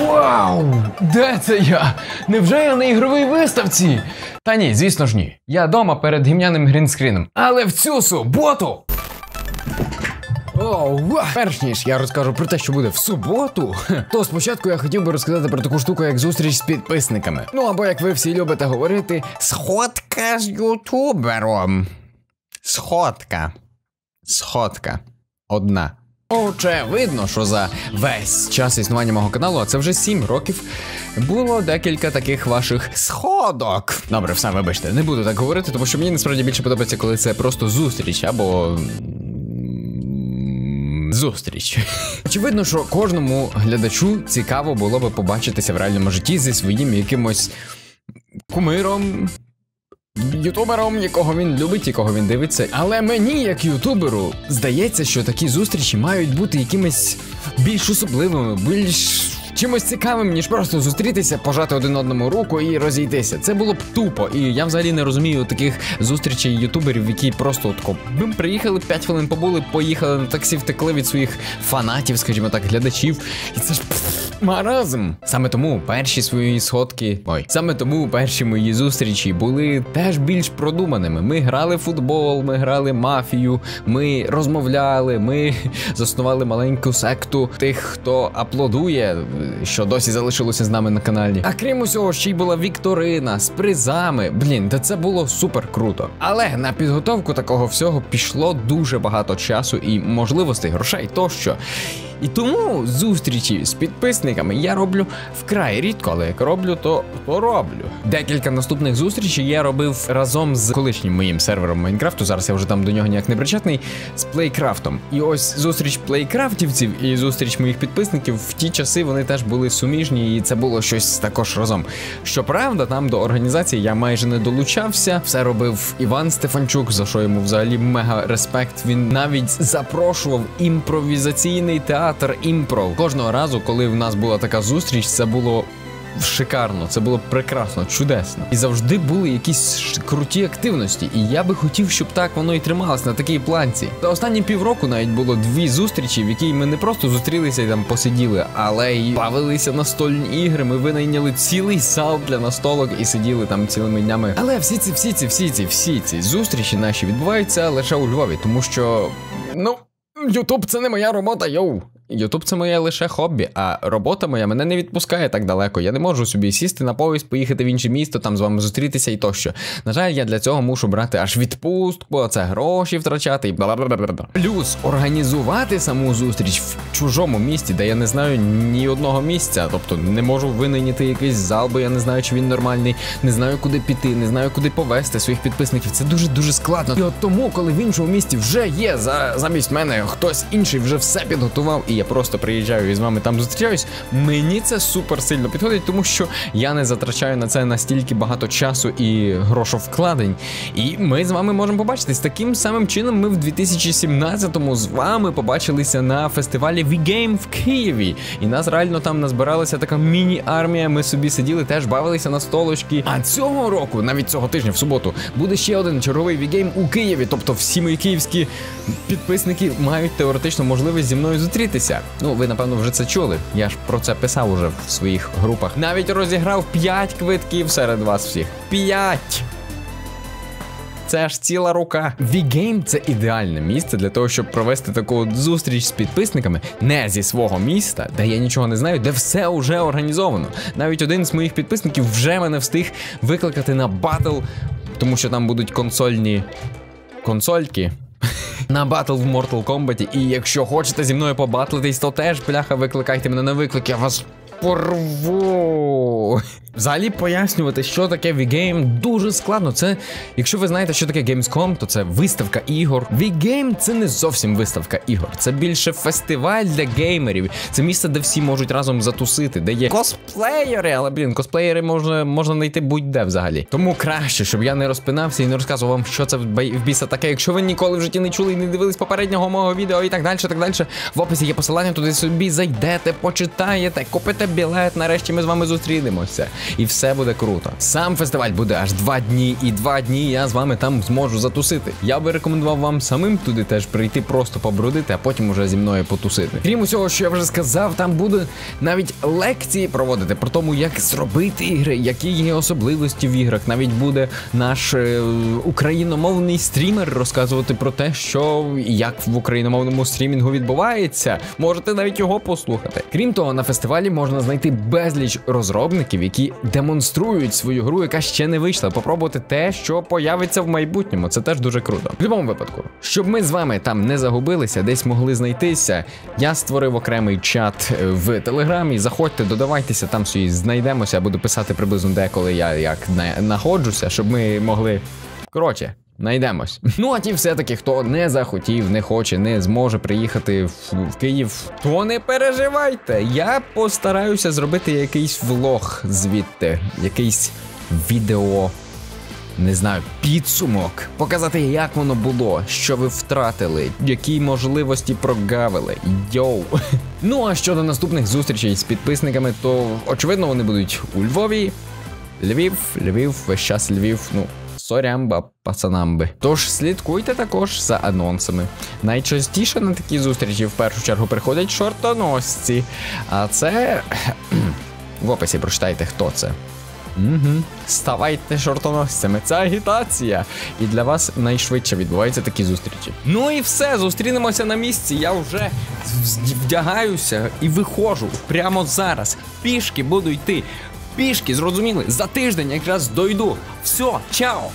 Вау! Де це я? Невже я на ігровій виставці? Та ні, звісно ж ні. Я дома перед гімняним грінскріном. Але в цю суботу. Перш ніж я розкажу про те, що буде в суботу, то спочатку я хотів би розказати про таку штуку, як зустріч з підписниками. Ну або як ви всі любите говорити, сходка з ютубером. Сходка. Сходка. Одна. Очевидно, що за весь час існування мого каналу, а це вже 7 років, було декілька таких ваших сходок. Добре, все, вибачте, не буду так говорити, тому що мені насправді більше подобається, коли це просто зустріч або. Зустріч. Очевидно, що кожному глядачу цікаво було би побачитися в реальному житті зі своїм якимось кумиром, ютубером, якого він любить, якого він дивиться. Але мені, як ютуберу, здається, що такі зустрічі мають бути якимись більш особливими, більш. Чимось цікавим, ніж просто зустрітися, пожати один одному руку і розійтися. Це було б тупо. І я взагалі не розумію таких зустрічей ютуберів, які просто отко ми приїхали 5 хвилин побули, поїхали на таксі, втекли від своїх фанатів, скажімо так, глядачів. І це ж маразм. Саме тому перші свої сходки, ой, саме тому перші мої зустрічі були теж більш продуманими. Ми грали футбол, ми грали мафію, ми розмовляли, ми заснували маленьку секту тих, хто аплодує, що досі залишилося з нами на каналі. А крім усього, ще й була вікторина з призами. Блін, та це було супер круто. Але на підготовку такого всього пішло дуже багато часу і можливостей, грошей тощо. І тому зустрічі з підписниками я роблю вкрай рідко, але як роблю, то, то роблю. Декілька наступних зустрічей я робив разом з колишнім моїм сервером Майнкрафту. Зараз я вже там до нього ніяк не причетний. З плейкрафтом. І ось зустріч плейкрафтівців і зустріч моїх підписників в ті часи вони теж були суміжні, і це було щось також разом. Щоправда, там до організації я майже не долучався. Все робив Іван Стефанчук, за що йому взагалі мега респект. Він навіть запрошував імпровізаційний театр імпров. Кожного разу, коли в нас була така зустріч, це було. Шикарно, це було прекрасно, чудесно. І завжди були якісь круті активності. І я би хотів, щоб так воно і трималось на такій планці. За останні півроку навіть було дві зустрічі, в якій ми не просто зустрілися і там посиділи, але й бавилися настольні ігри. Ми винайняли цілий зал для настолок і сиділи там цілими днями. Але всі ці, всі ці, всі ці, всі ці зустрічі наші відбуваються лише у Львові, тому що ну. Ютуб це не моя робота, йоу. Ютуб це моє лише хобі, а робота моя мене не відпускає так далеко. Я не можу собі сісти на поїзд, поїхати в інше місто, там з вами зустрітися і тощо. На жаль, я для цього мушу брати аж відпустку, це гроші втрачати і бла-бла-бла-бла. Плюс організувати саму зустріч чужому місті, де я не знаю ні одного місця. Тобто не можу винайняти якийсь зал, бо я не знаю, чи він нормальний, не знаю, куди піти, не знаю, куди повести своїх підписників. Це дуже дуже складно. І от тому, коли в іншому місті вже є за замість мене хтось інший вже все підготував, і я просто приїжджаю і з вами там зустрічаюсь. Мені це супер сильно підходить, тому що я не затрачаю на це настільки багато часу і грошовкладень. І ми з вами можемо побачитись. Таким самим чином ми в 2017-му з вами побачилися на фестивалі V-Game в Києві. І нас реально там назбиралася така міні-армія. Ми собі сиділи, теж бавилися на столочки. А цього року, навіть цього тижня, в суботу, буде ще один черговий V-Game у Києві. Тобто всі мої київські підписники мають теоретично можливість зі мною зустрітися. Ну, ви напевно вже це чули. Я ж про це писав уже в своїх групах. Навіть розіграв 5 квитків серед вас всіх. 5! Це аж ціла рука. V-Game – це ідеальне місце для того, щоб провести таку зустріч з підписниками не зі свого міста, де я нічого не знаю, де все вже організовано. Навіть один з моїх підписників вже мене встиг викликати на батл, тому що там будуть консольні консольки. На батл в Mortal Kombat. І якщо хочете зі мною побатлитись, то теж, бляха, викликайте мене на виклик, я вас порву. Взагалі пояснювати, що таке V-Game, дуже складно. Це, якщо ви знаєте, що таке Gamescom, то це виставка ігор. V-Game це не зовсім виставка ігор. Це більше фестиваль для геймерів. Це місце, де всі можуть разом затусити, де є косплеєри, але блін, косплеєри можна, можна знайти будь-де взагалі. Тому краще, щоб я не розпинався і не розказував вам, що це в біса таке. Якщо ви ніколи в житті не чули і не дивились попереднього мого відео і так далі, так далі. В описі є посилання, туди собі зайдете, почитаєте, купите білет. Нарешті ми з вами зустрінемося. І все буде круто. Сам фестиваль буде аж два дні, і два дні я з вами там зможу затусити. Я би рекомендував вам самим туди теж прийти, просто побродити, а потім уже зі мною потусити. Крім усього, що я вже сказав, там буде навіть лекції проводити про тому, як зробити ігри, які є особливості в іграх. Навіть буде наш е, україномовний стрімер розказувати про те, що як в україномовному стрімінгу відбувається. Можете навіть його послухати. Крім того, на фестивалі можна знайти безліч розробників, які демонструють свою гру, яка ще не вийшла. Попробувати те, що появиться в майбутньому. Це теж дуже круто. В будь-якому випадку, щоб ми з вами там не загубилися, десь могли знайтися. Я створив окремий чат в телеграмі. Заходьте, додавайтеся, там собі знайдемося. Я буду писати приблизно деколи я як знаходжуся, щоб ми могли. Коротше, Найдемось. Ну а ті все-таки, хто не захотів, не хоче, не зможе приїхати в, Київ, то не переживайте. Я постараюся зробити якийсь влог звідти, якийсь відео. Не знаю, підсумок, показати, як воно було, що ви втратили, які можливості прогавили. Йоу. Ну а щодо наступних зустрічей з підписниками, то очевидно вони будуть у Львові, Львів, Львів, весь час Львів, ну. Сорямба, пацанамби. Тож слідкуйте також за анонсами. Найчастіше на такі зустрічі в першу чергу приходять шортоносці. А це в описі прочитайте, хто це. Угу. Ставайте шортоносцями, це агітація. І для вас найшвидше відбуваються такі зустрічі. Ну і все, зустрінемося на місці. Я вже вдягаюся і виходжу прямо зараз. Пішки буду йти. Пішки, зрозуміли, за тиждень якраз дойду. Все, чао!